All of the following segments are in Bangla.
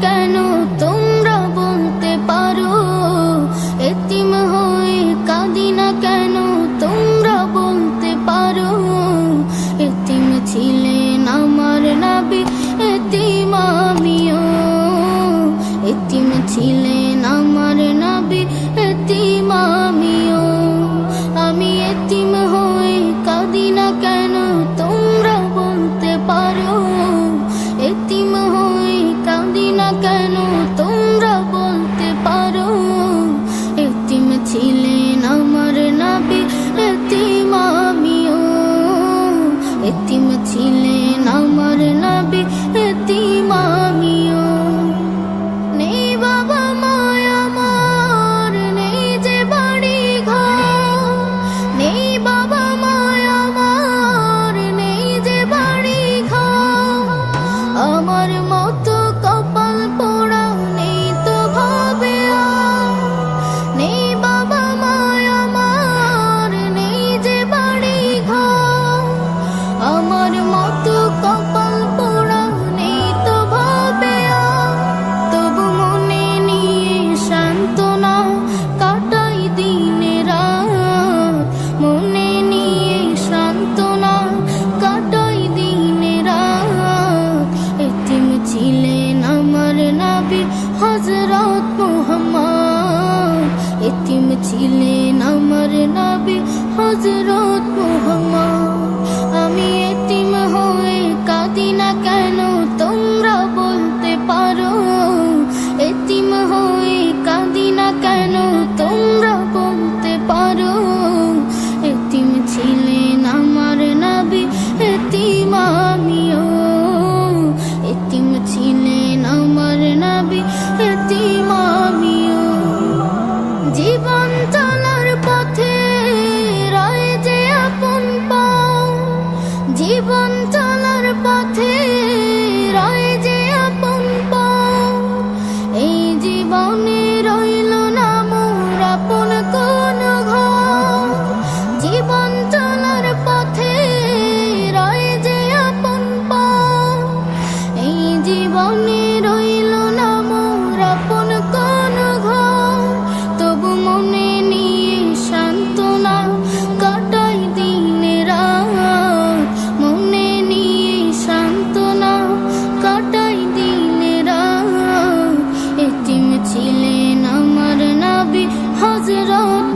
কেন তোমরা বলতে পারো? কেন তোমরা বলতে পারো? ছিলেন আমার ছিলেন كانوا এতিম ছিলেন আমার নাবি হজরত মোহাম্মদ। আমি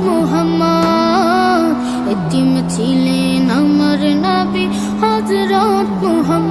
মোহাম্মদ এতিম ছিলেন আমার নাবি হজরত মোহাম্মদ